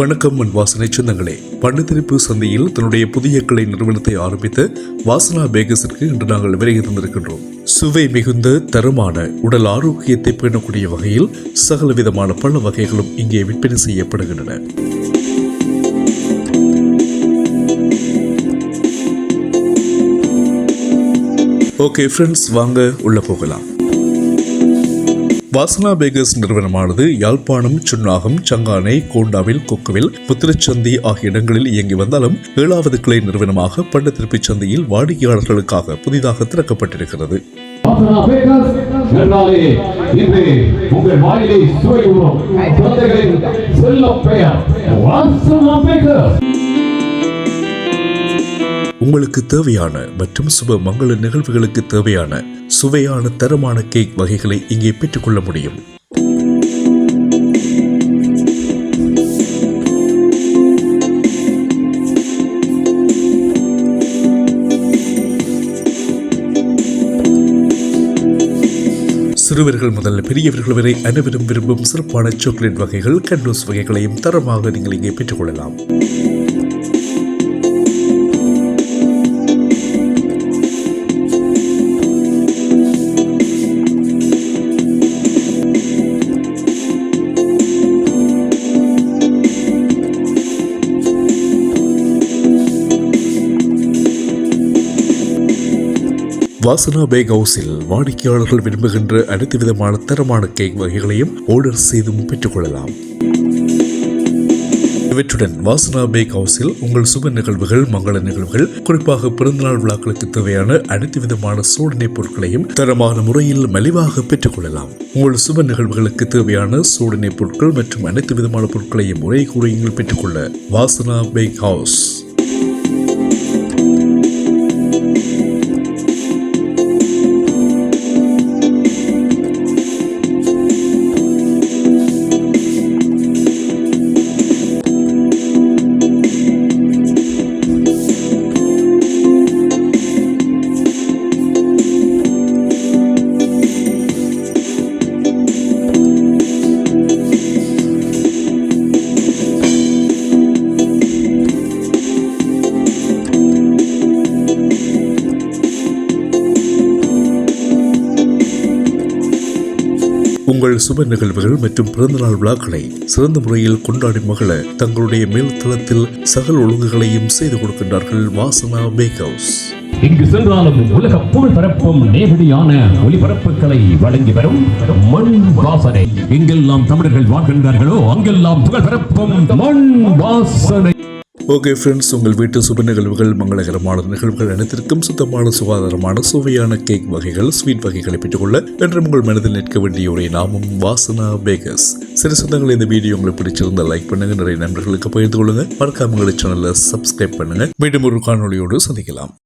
வணக்கம் அன் வாசனை சொந்தங்களே பண்டுத்திருப்பு சந்தையில் தன்னுடைய புதிய கிளை நிறுவனத்தை ஆரம்பித்த வாசனா பேகஸிற்கு இன்று நாங்கள் விரைவு தந்திருக்கின்றோம். சுவை மிகுந்த தரமான உடல் ஆரோக்கியத்தை பேணக்கூடிய வகையில் சகல விதமான பழ வகைகளும் இங்கே விற்பனை செய்யப்படுகின்றன. ஓகே ஃப்ரெண்ட்ஸ் வாங்க உள்ள போகலாம். வாசனா பேகர்ஸ் நிறுவனமானது யாழ்ப்பாணம் சுன்னாகம் சங்கானை கோண்டாவில் கொக்குவில் புத்திரச்சந்தி ஆகிய இடங்களில் இயங்கி வந்தாலும் ஏழாவது கிளை நிறுவனமாக பண்டத்திருப்பி சந்தையில் வாடிக்கையாளர்களுக்காக புதிதாக திறக்கப்பட்டிருக்கிறது. உங்களுக்கு தேவையான மற்றும் சுப மங்கள நிகழ்வுகளுக்கு தேவையான சுவையான தரமான கேக் வகைகளை இங்கே பெற்றுக்கொள்ள முடியும். சிறுவர்கள் முதல் பெரியவர்கள் வரை அனைவரும் விரும்பும் சிறப்பான சாக்லேட் வகைகள் கண்டூஸ் வகைகளையும் தரமாக நீங்கள் இங்கே பெற்றுக்கொள்ளலாம். வாசனா பேக் ஹவுஸில் வாடிக்கையாளர்கள் விரும்புகின்ற அனைத்து விதமான தரமான கேக் வகைகளையும் ஆர்டர் செய்தும் பெற்றுக்கொள்ளலாம். இவற்றுடன் வாசனா பேக் ஹவுஸில் உங்கள் சுப நிகழ்வுகள் மங்கள நிகழ்வுகள் குறிப்பாக பிறந்தநாள் விழாக்களுக்கு தேவையான அனைத்து விதமான சோதனை பொருட்களையும் தரமான முறையில் மலிவாக பெற்றுக்கொள்ளலாம். உங்கள் சுப நிகழ்வுகளுக்கு தேவையான சோதனை பொருட்கள் மற்றும் அனைத்து விதமான பொருட்களையும் ஒரே கூறியங்கள் பெற்றுக்கொள்ள வாசனா பேக் ஹவுஸ் உங்கள் சுப நிகழ்வுகள் மற்றும் பிறந்தநாள் விழாக்களை சிறந்த முறையில் கொண்டாடி மகள தங்களுடைய மேல்தளத்தில் சகல் ஒழுங்குகளையும் செய்து கொடுக்கின்றார்கள் வாசனா பேக் ஹவுஸ் இங்கு சென்றாலும் உலக புகழ் பரப்பும் நேரடியான ஒளிபரப்புகளை வழங்கி வரும் மண் வாசனை. எங்கெல்லாம் தமிழர்கள் வாழ்கின்றார்களோ அங்கெல்லாம் புகழ் பரப்பும் மண் வாசனை. ஓகே ஃப்ரெண்ட்ஸ் உங்கள் வீட்டு சுப நிகழ்வுகள் மங்களகரமான நிகழ்வுகள் அனைத்திற்கும் சுத்தமான சுகாதாரமான சுவையான கேக் வகைகள் ஸ்வீட் வகைகளை பெற்றுக்கொள்ள என்றும் உங்கள் மனதில் நிற்க வேண்டிய ஒரே நாமம் வாசனா பேகஸ் சிறு சொந்தங்கள் இந்த வீடியோ உங்களுக்கு பிடிச்சிருந்தா லைக் பண்ணுங்க நிறைய நண்பர்களுக்கு பகிர்ந்து கொள்ளுங்க. மறக்காம உங்களை சேனலை சப்ஸ்கிரைப் பண்ணுங்க. மீண்டும் ஒரு காணொலியோடு சந்திக்கலாம்.